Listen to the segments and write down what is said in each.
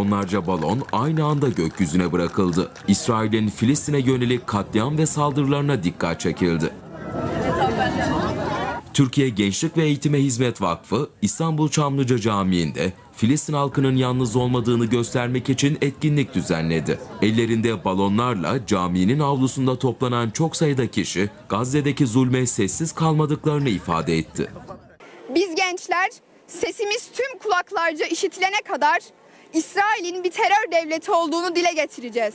Onlarca balon aynı anda gökyüzüne bırakıldı. İsrail'in Filistin'e yönelik katliam ve saldırılarına dikkat çekildi. Türkiye Gençlik ve Eğitime Hizmet Vakfı İstanbul Çamlıca Camii'nde Filistin halkının yalnız olmadığını göstermek için etkinlik düzenledi. Ellerinde balonlarla caminin avlusunda toplanan çok sayıda kişi Gazze'deki zulme sessiz kalmadıklarını ifade etti. Biz gençler sesimiz tüm kulaklarca işitilene kadar İsrail'in bir terör devleti olduğunu dile getireceğiz.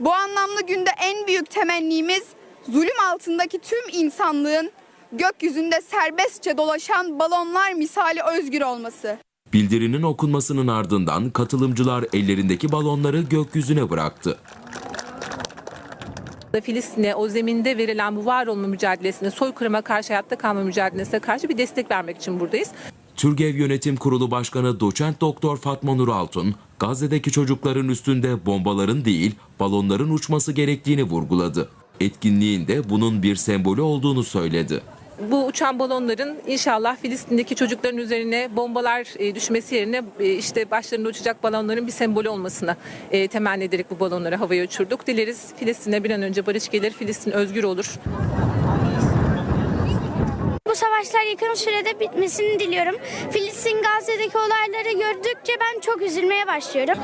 Bu anlamlı günde en büyük temennimiz zulüm altındaki tüm insanlığın gökyüzünde serbestçe dolaşan balonlar misali özgür olması. Bildirinin okunmasının ardından katılımcılar ellerindeki balonları gökyüzüne bıraktı. Filistin'e o zeminde verilen bu var olma mücadelesine, soykırıma karşı hayatta kalma mücadelesine karşı bir destek vermek için buradayız. Türgev Yönetim Kurulu Başkanı Doçent Doktor Fatma Nur Altun, Gazze'deki çocukların üstünde bombaların değil, balonların uçması gerektiğini vurguladı. Etkinliğin de bunun bir sembolü olduğunu söyledi. Bu uçan balonların inşallah Filistin'deki çocukların üzerine bombalar e, düşmesi yerine e, işte başlarında uçacak balonların bir sembolü olmasına e, temenni ederek bu balonları havaya uçurduk. Dileriz Filistin'e bir an önce barış gelir, Filistin özgür olur. Bu savaşlar yakın sürede bitmesini diliyorum. Filistin Gazze'deki olayları gördükçe ben çok üzülmeye başlıyorum.